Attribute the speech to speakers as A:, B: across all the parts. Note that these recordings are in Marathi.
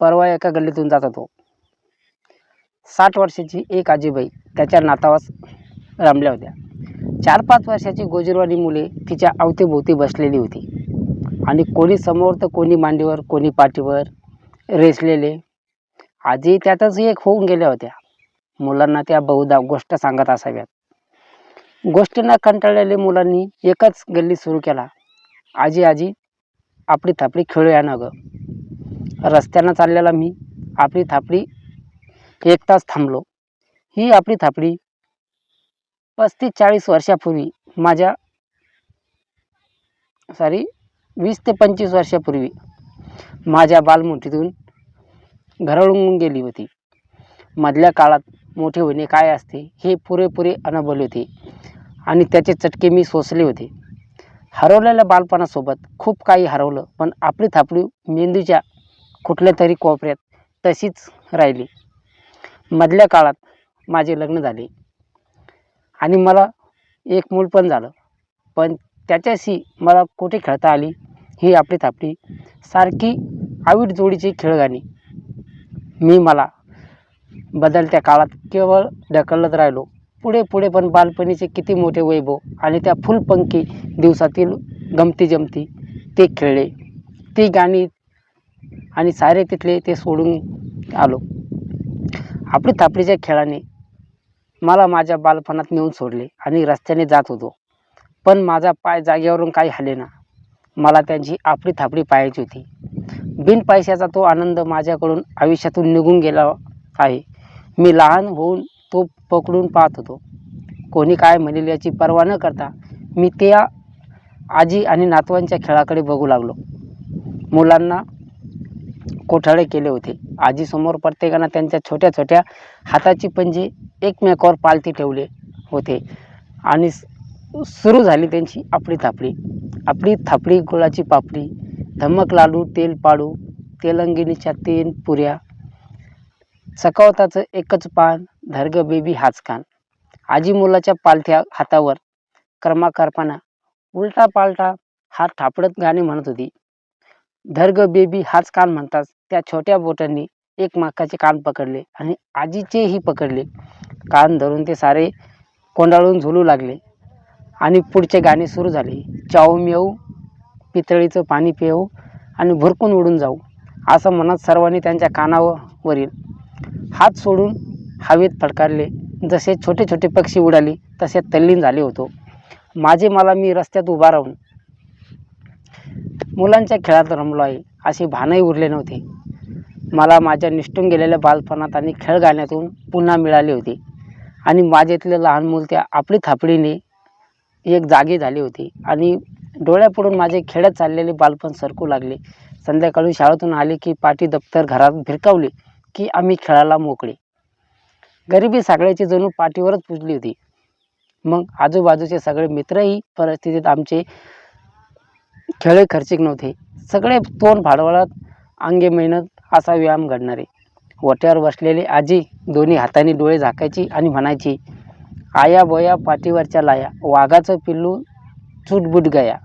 A: परवा एका गल्लीतून जात होतो. साठ वर्षाची एक आजीबाई त्याच्या नातावास रमल्या होत्या. चार पाच वर्षाची गोजीरवाणी मुले तिच्या अवतीभोवती बसलेली होती. आणि कोणी समोर तर कोणी मांडीवर कोणी पाठीवर रेसलेले. आजी त्यातच एक होऊन गेल्या होत्या. मुलांना त्या बहुधा गोष्ट सांगत असाव्यात. गोष्टींना कंटाळलेल्या मुलांनी एकच गल्ली सुरू केला. आजी आजी आपली थापडी खेळूया ना गं. रस्त्यानं चाललेला मी आपली थापडी एक तास थांबलो. ही आपली थापडी पस्तीस चाळीस वर्षापूर्वी माझ्या सॉरी वीस ते पंचवीस वर्षापूर्वी माझ्या बालमुठीतून घरळून गेली होती. मधल्या काळात मोठे होणे काय असते हे पुरेपुरे अनुभवले होते आणि त्याचे चटके मी सोसले होते. हरवलेल्या बालपणासोबत खूप काही हरवलं पण आपली थापडी मेंदूच्या कुठल्या तरी कोपऱ्यात तशीच राहिली. मधल्या काळात माझे लग्न झाले. आणि मला एक मूल पण झालं. पण त्याच्याशी मला कुठे खेळता आली? ही आपली थापडी. सारखी आवीट जोडीची खेळगाणी. मी मला बदलत्या काळात केवळ ढकलत राहिलो. पुढे पुढे पण बालपणीचे किती मोठे वैभव आणि त्या फुलपंखी दिवसातील गमती जमती ते खेळले. ती गाणी आणि सारे तिथले ते सोडून आलो. आपली थापडीच्या खेळाने मला माझ्या बालपणात नेऊन सोडले आणि रस्त्याने जात होतो. पण माझा पाय जागेवरून काही हलेना मला त्यांची आपली थापडी पाहायची होती. बिन पैशाचा तो आनंद माझ्याकडून आयुष्यातून निघून गेला आहे. मी लहान होऊन तो पकडून पाहत होतो. कोणी काय म्हणेल याची पर्वा न करता मी त्या आजी आणि नातवांच्या खेळाकडे बघू लागलो. मुलांना कोठाळे केले होते. आजीसमोर प्रत्येकानं त्यांच्या छोट्या छोट्या हाताची पंजे एकमेकावर पालथी ठेवले होते. आणि सुरू झाली त्यांची आपली थापडी. आपली थापडी गुळाची पापडी धमक लाडू तेल पाडू तेलंगिणीच्या तीन पुऱ्या चकावताचं एकच पान धर्ग बेबी हाचकान आजी मुलाच्या पालथ्या हातावर कर्मा करपाना उलटा पालटा हात थापडत गाणे म्हणत होती. धर्ग बेबी हाच कान म्हणतात त्या छोट्या बोटांनी एक माकाचे कान पकडले आणि आजीचेही पकडले. कान धरून ते सारे कोंडाळून झुलू लागले आणि पुढचे गाणे सुरू झाले. चाऊ मेऊ पितळीचं पाणी पिऊ आणि भुरकून उडून जाऊ असं म्हणत सर्वांनी त्यांच्या कानावरील हात सोडून हवेत फडकारले. जसे छोटे छोटे पक्षी उडाले तसे तल्लीन झाले होतो. माझे मला मी रस्त्यात उभा राहून मुलांच्या खेळात रमलो आहे. असे भानही उरले नव्हते. मला माझ्या निष्ठून गेलेल्या बालपणात आणि खेळ गाण्यातून पुन्हा मिळाले होते. आणि माझ्यातले लहान मूल त्या आपली थापडीने एक जागी झाली होती. आणि डोळ्यापुढून माझे खेळत चाललेले बालपण सरकू लागले. संध्याकाळी शाळेतून आले की पाठी दप्तर घरात भिरकावले की आम्ही खेळायला मोकळे. गरिबी सगळ्याची जणू पाठीवरच पुजली होती. मग आजूबाजूचे सगळे मित्रही परिस्थितीत आमचे खेळ खर्चिक नव्हते. सगळे तोंड फाडवळत अंगे मेहनत असा व्यायाम घडणारे. ओट्यावर बसलेली आजी दोन्ही हाताने डोळे झाकायची आणि म्हणायची आया बोया पाठीवरच्या लाया वाघाचं पिल्लू चुटबुट गया.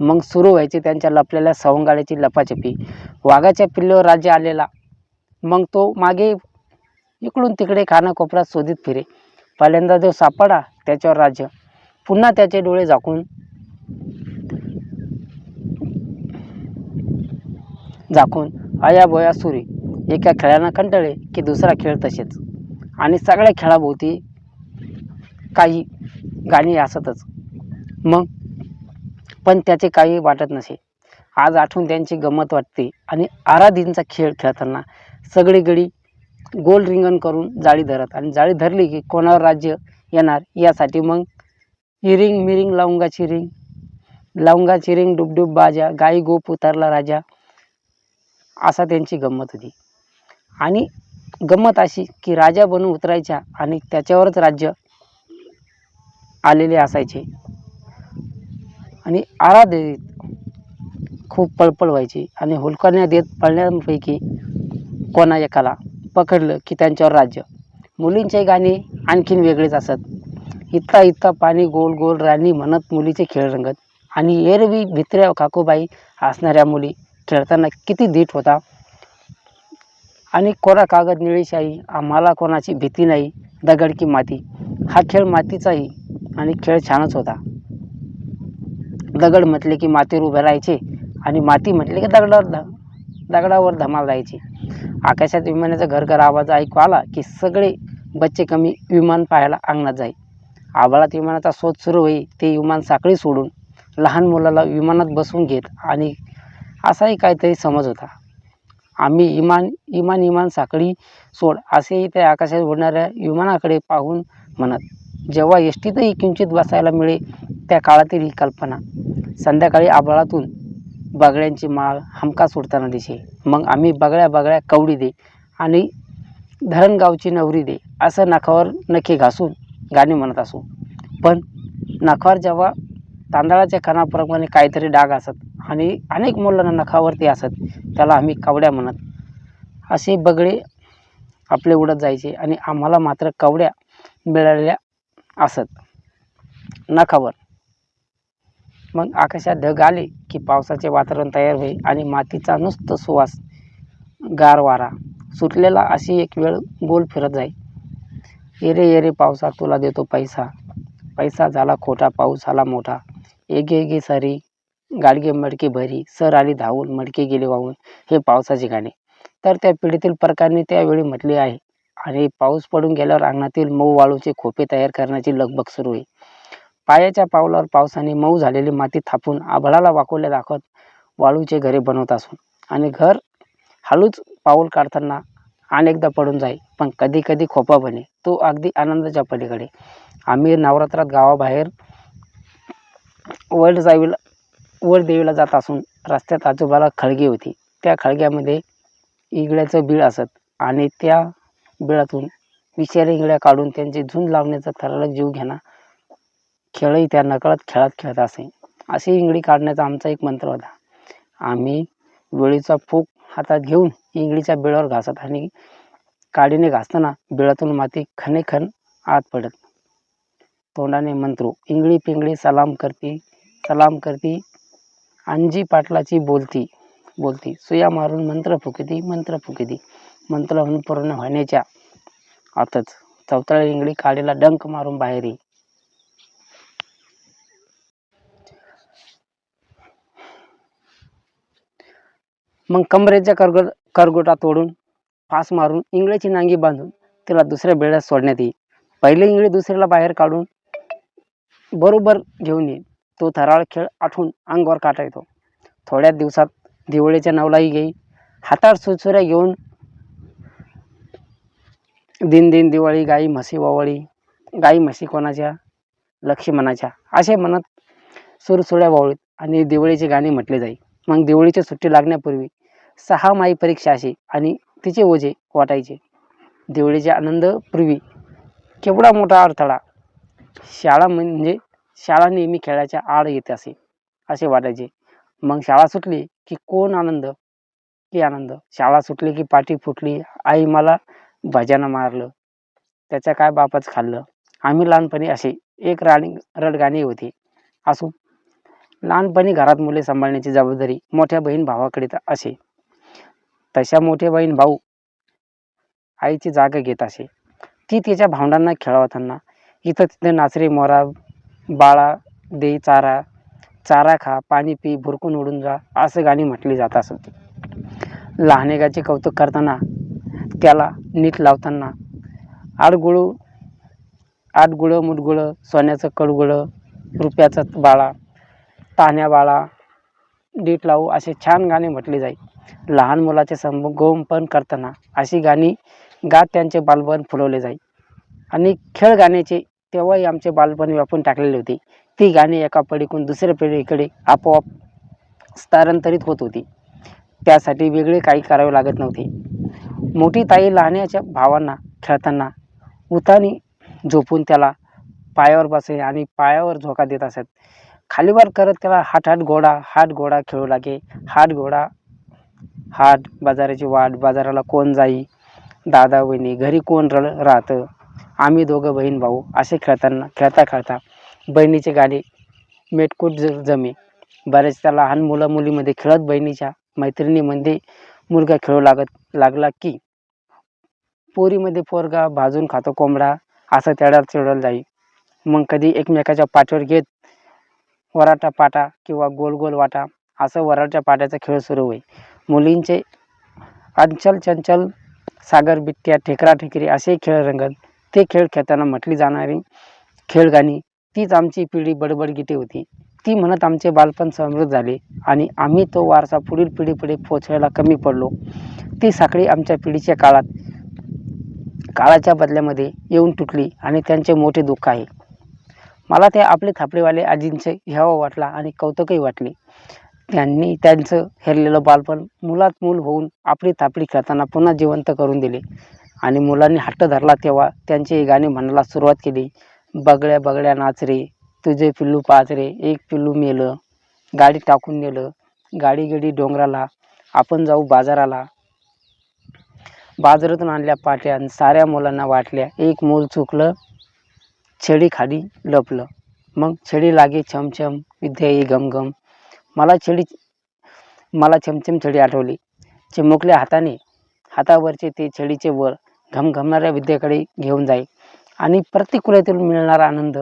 A: मग सुरू व्हायची त्यांच्या लपलेल्या सवंगाड्याची लपाछपी. वाघाच्या पिल्लूवर राज्य आलेला. मग तो मागे इकडून तिकडे कानाकोपऱ्यात शोधित फिरे. पहिल्यांदा जो सापडा त्याच्यावर राज्य. पुन्हा त्याचे डोळे झाकून झाकून अया बोया सुरी. एका खेळानं कंटाळले की दुसरा खेळ तसेच. आणि सगळ्या खेळाभोवती काही गाणी असतच मग? पण त्याचे काही वाटत नसे. आज आठवून त्यांची गंमत वाटते आणि आराधींचा खेळ खेळताना सगळी गडी गोल रिंगण करून जाळी धरत आणि जाळी धरली की कोणावर राज्य येणार यासाठी मग? इरिंग मिरिंग लवंगाची रिंग. लवंगाची रिंग डुबडुब बाजा गाई गोप उतरला राजा. असा त्यांची गंमत होती. आणि गंमत अशी की राजा बनून उतरायच्या आणि त्याच्यावरच राज्य आलेले असायचे. आणि आरा देत खूप पळपळ व्हायची आणि हुलकण्या देत पळण्यापैकी कोणा एकाला पकडलं की त्यांच्यावर राज्य. मुलींचे गाणे आणखीन वेगळेच असत. इतका इतका पाणी गोल गोल राणी म्हणत मुलीचे खेळ रंगत. आणि एरवी भित्र्या काकूबाई असणाऱ्या मुली खेळताना किती धीट होता. आणि कोरा कागद निळीशाही आम्हाला कोणाची भीती नाही दगड की माती. हा खेळ मातीचाही आणि खेळ छानच होता. दगड म्हटले की मातीवर उभे राहायचे आणि माती म्हटले की दगडावर ध दगडावर धमाल जायची आकाशात विमानाचा घरघर आवाज ऐकू आला की सगळे बच्चे कमी विमान पाहायला अंगणात जाई. आभाळात विमानाचा शोध सुरू होई ते विमान साखळी सोडून लहान मुलाला विमानात बसवून घेत आणि असाही काहीतरी समज होता. आम्ही इमान इमान इमान साखळी सोड असेही त्या आकाशात उडणाऱ्या विमानाकडे पाहून म्हणत जेव्हा एसटीतही किंचित बसायला मिळे त्या काळातील ही कल्पना. संध्याकाळी आभाळातून बगड्यांची माळ हमका सोडताना दिसे मग आम्ही बगड्या बगड्या कवडी दे आणि धरणगावची नवरी दे असं नाखावर नखे घासून गाणे म्हणत असू. पण नाखावर जेव्हा तांदळाच्या कणाप्रमाणे काहीतरी डाग असत आणि अनेक मुलांना नखावरती असत. त्याला आम्ही कवड्या म्हणत. असे बगडे आपले उडत जायचे आणि आम्हाला मात्र कवड्या मिळालेल्या असत. नखावर. मग आकाशात ढग आले की पावसाचे वातावरण तयार होईल आणि मातीचा नुसतं सुवास गार वारा सुटलेला अशी एक वेळ गोल फिरत जाई येरे येरे पावसा तुला देतो पैसा. पैसा झाला खोटा पाऊस झाला मोठा. एगे एगे सारी गाडगे मडके भरी सर आली धावून मडके गेले वाहून हे पावसाचे गाणे. तर त्या पिढीतील प्रकारने त्यावेळी म्हटले आहे. आणि पाऊस पडून गेल्यावर अंगणातील मऊ वाळूचे खोपे तयार करण्याची लगबग सुरू आहे. पायाच्या पावलावर पावसाने मऊ झालेली माती थापून आभाळाला वाकवल्या दाखवत वाळूचे घरे बनवत असून. आणि घर हळूच पाऊल काढताना अनेकदा पडून जाई पण कधी कधी खोपा बने तो अगदी आनंदाच्या पलीकडे. आम्ही नवरात्रात गावाबाहेर वर्ल्ड जाईल वर देवीला जात असून रस्त्यात आजोबाला खळगी होती. त्या खळग्यामध्ये इगड्याचं बीळ असत आणि त्या बिळातून विषारी इंगड्या काढून त्यांची झुंज लावण्याचा थरारक जीव घेणा खेळही त्या नकळत खेळात खेळत असे. अशी इंगडी काढण्याचा आमचा एक मंत्र होता. आम्ही वेळीचा फूक हातात घेऊन इंगडीच्या बिळावर घासत आणि काडीने घासताना बिळातून माती खनेखन आत पडत. तोंडाने मंत्रो इंगळी पिंगळी सलाम करती सलाम करती अंजी पाटलाची बोलती बोलती सुया मारून मंत्र फुकिती मंत्र फुकिती मंत्र होऊन पूर्ण होण्याच्या आतच चौथळ्या इंगळी काडीला डंक मारून बाहेर येई मग कमरेच्या करगो करगोटा तोडून फास मारून इंगळ्याची नांगी बांधून तिला दुसऱ्या बेड्यात सोडण्यात येईल पहिले इंगळी दुसऱ्याला बाहेर काढून बरोबर घेऊन येईल तो थराळ खेळ आठवून अंगावर काटा येतो थोड्या दिवसात दिवाळीच्या नवलाही घेई हातात सुरसुऱ्या घेऊन दिन दिन दिवाळी गाई म्हशी वावळी गाई म्हशी कोणाच्या? लक्ष्मणाच्या असे म्हणत सुरसुळ्या वावळीत आणि दिवाळीचे गाणे म्हटले जाई. मग दिवाळीची सुट्टी लागण्यापूर्वी सहा माई परीक्षा असे आणि तिचे ओझे वाटायचे. दिवाळीच्या आनंदपूर्वी केवढा मोठा अडथळा. शाळा म्हणजे शाळा नेहमी खेळाच्या आड येते असे असे वाटायचे. मग शाळा सुटली की कोण आनंद? की आनंद? शाळा सुटली की पाठी फुटली आई मला भजानं मारलं. त्याच्या काय बापच खाल्लं? आम्ही लहानपणी असे एक राणी रडगाणी होती. असू लहानपणी घरात मुले सांभाळण्याची जबाबदारी मोठ्या बहीण भावाकडे असे. तशा मोठे बहीण भाऊ आईची जागा घेत असे. ती तिच्या भावंडांना खेळवताना इथं तिथं नाचरे मोरा बाळा दे चारा. चारा खा पाणी पी भुरकून उडून जा असं गाणी म्हटली जात असत. लहानेगाचे कौतुक करताना त्याला नीट लावताना आडगुळू आडगुळं मुटगुळं सोन्याचं कडगुळं रुपयाचं बाळा तान्या बाळा डीट लावू असे छान गाणे म्हटले जाई. लहान मुलाचे संगोपन करताना अशी गाणी गात त्यांचे बालपण फुलवले जाई. आणि खेळ गाण्याचे तेव्हाही आमचे बालपणी व्यापून टाकलेली होती. ती गाणी एका पिढीकडून दुसऱ्या पिढीकडे आपोआप स्थानांतरित होत होती. त्यासाठी वेगळे काही करावे लागत नव्हते. मोठी ताई लहान्याच्या भावांना खेळताना उतानी झोपून त्याला पायावर बसे आणि पायावर झोका देत असत. खालीवर करत त्याला हाट हाट घोडा हाट घोडा खेळू लागे. हाट घोडा हाट बाजाराची वाट बाजाराला कोण जाई? दादा वहिनी घरी कोण र राहतं? आम्ही दोघं बहीण भाऊ असे खेळताना खेळता खेळता बहिणीचे गाणे मेटकूट ज जमे. बऱ्याचदा लहान मुलं मुलीमध्ये खेळत बहिणीच्या मैत्रिणीमध्ये मुलगा खेळू लागत लागला की पोरीमध्ये पोरगा भाजून खातो कोंबडा असं तेढ्यात चिडवलं जाई. मग कधी एकमेकाच्या पाठीवर घेत वराटा पाटा किंवा गोल गोल वाटा असं वराच्या पाट्याचा खेळ सुरू होई. मुलींचे अंचल चंचल सागर बिट्ट्या ठेकरा ठेकरी असे खेळ रंगत ते खेळ खेळताना म्हटली जाणारी खेळगाणी. तीच आमची पिढी बडबड गीते होती. ती म्हणत आमचे बालपण समृद्ध झाले आणि आम्ही तो वारसा पुढील पिढीपुढे पोचवायला कमी पडलो. ती साखळी आमच्या पिढीच्या काळात काळाच्या बदल्यामध्ये येऊन तुटली आणि त्यांचे मोठे दुःख आहे. मला ते आपले थापडेवाले आजींचे घ्यावं वाटला आणि कौतुकही वाटले. त्यांनी त्यांचं हेरलेलं बालपण मुलात मूल होऊन आपली थापडी खेळताना पुन्हा जिवंत करून दिले. आणि मुलांनी हट्ट धरला तेव्हा त्यांची ही गाणी म्हणायला सुरुवात केली. बगड्या बगड्या नाच रे तुझे पिल्लू पाच रे एक पिल्लू मेलं. गाडी टाकून नेलं. गाडी गडी डोंगराला आपण जाऊ बाजाराला. बाजारातून आणल्या पाट्या आणि साऱ्या मुलांना वाटल्या एक मूल चुकलं छेडी खाली लपलं. मग छेडी लागे छमछम विद्या ये घमघम मला छेडी मला छमछम छडी आठवली. चिमुकल्या हाताने हातावरचे ते छेडीचे वर घमघमणाऱ्या विद्येकडे घेऊन जाई आणि प्रतिकूलतेतून मिळणारा आनंद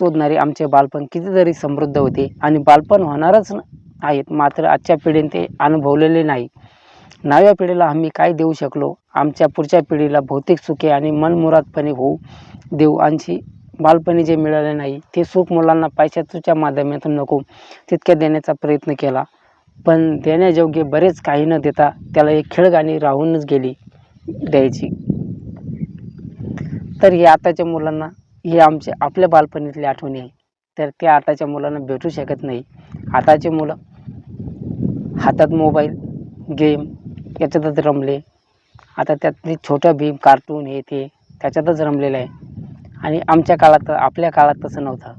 A: शोधणारे आमचे बालपण कितीतरी समृद्ध होते आणि बालपण होणारच आहेत. मात्र आजच्या पिढीने ते अनुभवलेले नाही. नव्या पिढीला आम्ही काय देऊ शकलो? आमच्या पुढच्या पिढीला भौतिक सुखे आणि मनमुरादपणे होऊ देऊ. आणि बालपणी जे मिळाले नाही ते सुख मुलांना पैशाच्या माध्यमातून नको तितक्या देण्याचा प्रयत्न केला. पण देण्याजोगे बरेच काही न देता त्याला एक खेळगाणी राहूनच गेली. द्यायची. तर हे आताच्या मुलांना हे आमचे आपल्या बालपणीतली आठवणी आहे. तर ते आताच्या मुलांना भेटू शकत नाही. आताचे मुलं हातात मोबाईल गेम याच्यातच रमले. आता त्यातली छोट्या भीम कार्टून हे ते त्याच्यातच रमलेलं आहे. आणि आमच्या काळात आपल्या काळात तसं नव्हतं.